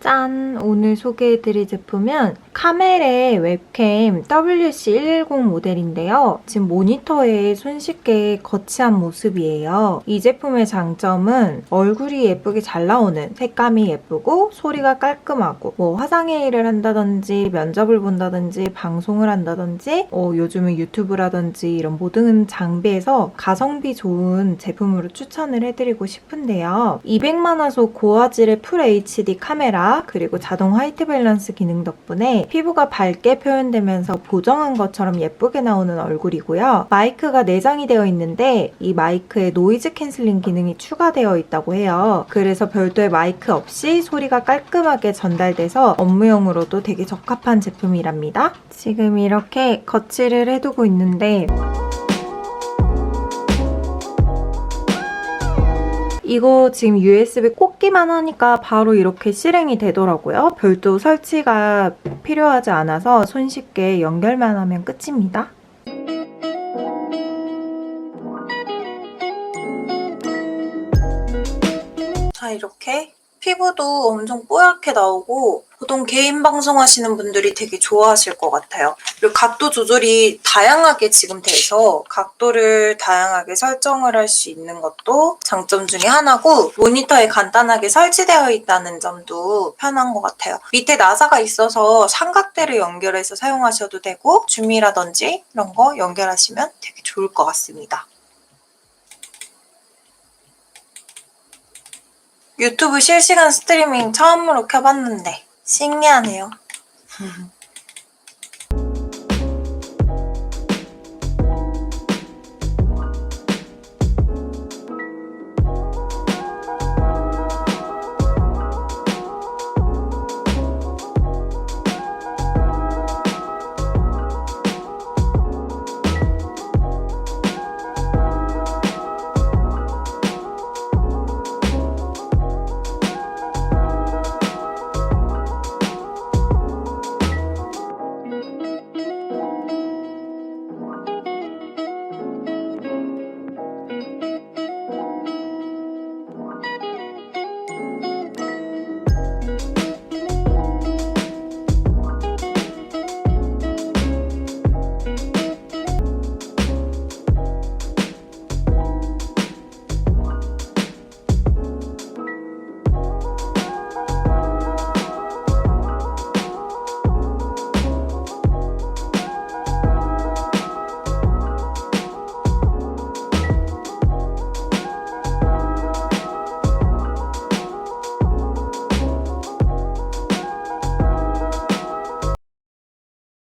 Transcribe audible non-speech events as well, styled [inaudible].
짠! 오늘 소개해드릴 제품은 카멜의 웹캠 WC110 모델인데요. 지금 모니터에 손쉽게 거치한 모습이에요. 이 제품의 장점은 얼굴이 예쁘게 잘 나오는 색감이 예쁘고 소리가 깔끔하고 뭐 화상회의를 한다든지 면접을 본다든지 방송을 한다든지 어, 요즘은 유튜브라든지 이런 모든 장비에서 가성비 좋은 제품으로 추천을 해드리고 싶은데요. 200만 화소 고화질의 풀 HD 카메라 그리고 자동 화이트 밸런스 기능 덕분에 피부가 밝게 표현되면서 보정한 것처럼 예쁘게 나오는 얼굴이고요. 마이크가 내장이 되어 있는데 이 마이크에 노이즈 캔슬링 기능이 추가되어 있다고 해요. 그래서 별도의 마이크 없이 소리가 깔끔하게 전달돼서 업무용으로도 되게 적합한 제품이랍니다. 지금 이렇게 거치를 해두고 있는데 이거 지금 USB 꽂기만 하니까 바로 이렇게 실행이 되더라고요. 별도 설치가 필요하지 않아서 손쉽게 연결만 하면 끝입니다. 자, 이렇게 피부도 엄청 뽀얗게 나오고 보통 개인 방송 하시는 분들이 되게 좋아하실 것 같아요. 그리고 각도 조절이 다양하게 지금 돼서 각도를 다양하게 설정을 할 수 있는 것도 장점 중에 하나고 모니터에 간단하게 설치되어 있다는 점도 편한 것 같아요. 밑에 나사가 있어서 삼각대를 연결해서 사용하셔도 되고 줌이라든지 이런 거 연결하시면 되게 좋을 것 같습니다. 유튜브 실시간 스트리밍 처음으로 켜봤는데 신기하네요. [laughs]